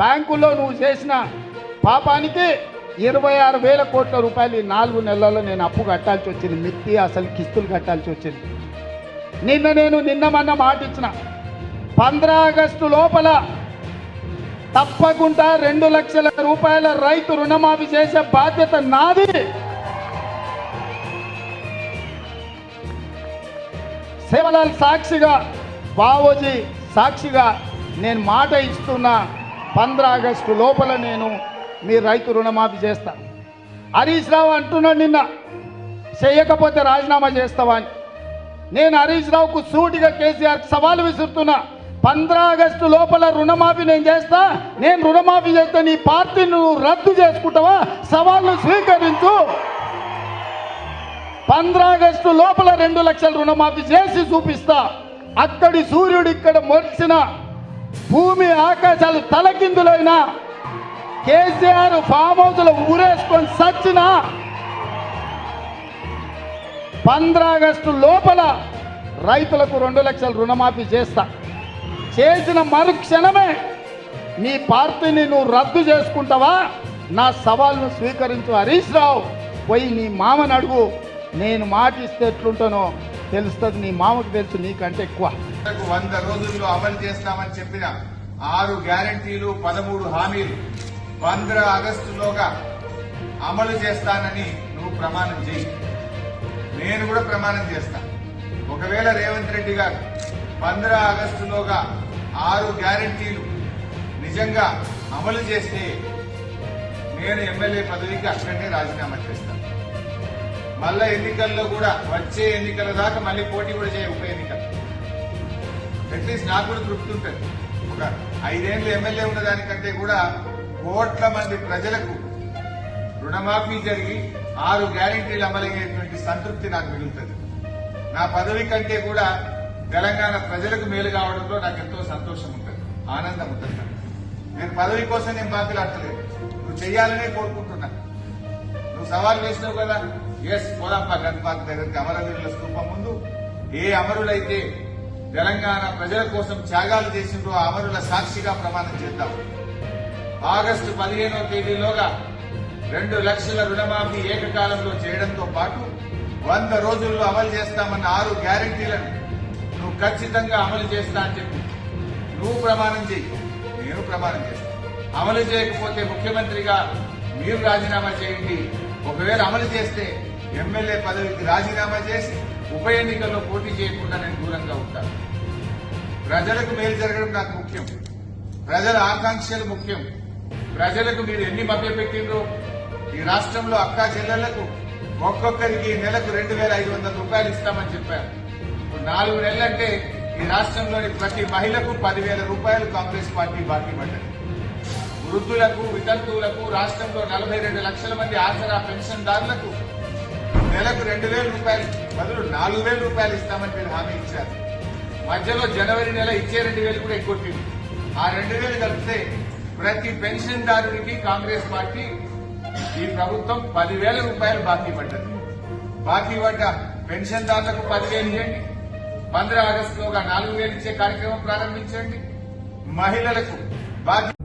బ్యాంకులో నువ్వు చేసిన పాపానికి ఇరవై ఆరు వేల కోట్ల రూపాయలు ఈ నాలుగు నెలల్లో నేను అప్పు కట్టాల్సి వచ్చింది. మిత్తి అసలు కిస్తులు కట్టాల్సి వచ్చింది. నిన్న నేను నిన్న మొన్న మాట ఇచ్చిన. పంద్రా ఆగస్టు లోపల తప్పకుండా రెండు లక్షల రూపాయల రైతు రుణమాఫీ చేసే బాధ్యత నాది. సేవలాల్ సాక్షిగా బావోజీ సాక్షిగా నేను మాట ఇస్తున్నా. పంద్రా ఆగస్టు లోపల నేను మీ రైతు రుణమాఫీ చేస్తా. హరీష్ రావు అంటున్నాడు నిన్న చేయకపోతే రాజీనామా చేస్తావా అని. నేను హరీష్ రావుకు సూటిగా కేసీఆర్ సవాలు విసురుతున్నా. పంద్రా ఆగస్టు లోపల రుణమాఫీ నేను చేస్తా నేను రుణమాఫీ చేస్తే నీ పార్టీ నువ్వు రద్దు చేసుకుంటావా? సవాల్ను స్వీకరించు. పంద్రా ఆగస్టు లోపల రెండు లక్షల రుణమాఫీ చేసి చూపిస్తా. అక్కడి సూర్యుడు ఇక్కడ మొలిచిన భూమి ఆకాశాలు తలకిందులైనా కేసీఆర్ ఫామ్ హౌస్లో ఊరేసుకొని సచ్చిన పంద్రా ఆగస్టు లోపల రైతులకు రెండు లక్షల రుణమాఫీ చేస్తా. చేసిన మరుక్షణమే నీ పార్టీని నువ్వు రద్దు చేసుకుంటావా? నా సవాల్ను స్వీకరించు హరీష్ రావు. పోయి నీ మామని అడుగు. నేను మాట ఇస్తే ఎట్లుంటానో తెలుస్తుంది. నీ మామకు తెలుసు నీకంటే ఎక్కువ. వంద రోజుల్లో అమలు చేస్తామని చెప్పిన ఆరు గ్యారంటీలు పదమూడు హామీలు పంద్ర ఆగస్టులోగా అమలు చేస్తానని నువ్వు ప్రమాణం చేయి. నేను కూడా ప్రమాణం చేస్తా. ఒకవేళ రేవంత్ రెడ్డి గారు పంద్ర ఆగస్టులోగా ఆరు గ్యారంటీలు నిజంగా అమలు చేస్తే నేను ఎమ్మెల్యే పదవికి అక్కడనే రాజీనామా చేస్తాను మళ్ళా ఎన్నికల్లో కూడా వచ్చే ఎన్నికల దాకా మళ్ళీ పోటీ కూడా చేయ ఉప ఎన్నికలు. అట్లీస్ట్ నాకు కూడా తృప్తి ఉంటుంది. ఒక ఐదేళ్ళు ఎమ్మెల్యే ఉన్న దానికంటే కూడా కోట్ల మంది ప్రజలకు రుణమాఫీ జరిగి ఆరు గ్యారెంటీలు అమలయ్యేటువంటి సంతృప్తి నాకు మిగులుతుంది. నా పదవి కంటే కూడా తెలంగాణ ప్రజలకు మేలు కావడంలో నాకు ఎంతో సంతోషం ఉంటుంది. ఆనందం ఉంటుంది నేను పదవి కోసం నేను బాకీలాడతలేదు నువ్వు చేయాలనే కోరుకుంటున్నా. నువ్వు సవాల్ వేసినావు కదా. ఎస్ పోదాంపా గణపాత దగ్గరికి. అమరవీరుల స్థూపం ముందు. ఏ అమరులైతే తెలంగాణ ప్రజల కోసం త్యాగాలు చేసిండ్రు అమరుల సాక్షిగా ప్రమాణం చేద్దాం. ఆగస్టు పదిహేనవ తేదీలోగా రెండు లక్షల రుణమాఫీ ఏకకాలంలో చేయడంతో పాటు వంద రోజుల్లో అమలు చేస్తామన్న ఆరు గ్యారంటీలను నువ్వు ఖచ్చితంగా అమలు చేస్తా అని చెప్పి. నువ్వు ప్రమాణం చేయి నేను ప్రమాణం చేస్తా. అమలు చేయకపోతే ముఖ్యమంత్రిగా మీరు రాజీనామా చేయండి. ఒకవేళ అమలు చేస్తే ఎమ్మెల్యే పదవికి రాజీనామా చేసి ఉప ఎన్నికల్లో పోటీ చేయకుండా నేను దూరంగా ఉంటాను. ప్రజలకు మేలు జరగడం నాకు ముఖ్యం. ప్రజల ఆకాంక్షలు ముఖ్యం. ప్రజలకు మీరు ఎన్ని మభ్యపెట్టిండ్రో ఈ రాష్ట్రంలో అక్కా చెల్లెళ్ళకు ఒక్కొక్కరికి నెలకు రెండు వేల ఐదు వందల రూపాయలు ఇస్తామని చెప్పారు. నాలుగు నెలలంటే ఈ రాష్ట్రంలోని ప్రతి మహిళకు పదివేల రూపాయలు కాంగ్రెస్ పార్టీ బాకీ పడ్డది. వృద్ధులకు వితంతువులకు రాష్ట్రంలో నలభై రెండు లక్షల మంది ఆసరా పెన్షన్దారులకు నెలకు రెండు వేల రూపాయలు బదులు నాలుగు వేల రూపాయలు ఇస్తామని మీరు హామీ ఇచ్చారు. మధ్యలో జనవరి నెల ఇచ్చే రెండు వేలు కూడా ఎక్కువ ఆ రెండు వేలు కలిపితే ప్రతి పెన్షన్దారుడికి కాంగ్రెస్ పార్టీ ఈ ప్రభుత్వం పదివేల రూపాయలు బాకీ పడ్డది. బాకీ పడ్డ పెన్షన్దారులకు పదివేలు ఇవ్వండి. పంద్ర ఆగస్టులోగా నాలుగు వేలు ఇచ్చే కార్యక్రమం ప్రారంభించండి. మహిళలకు బాకీ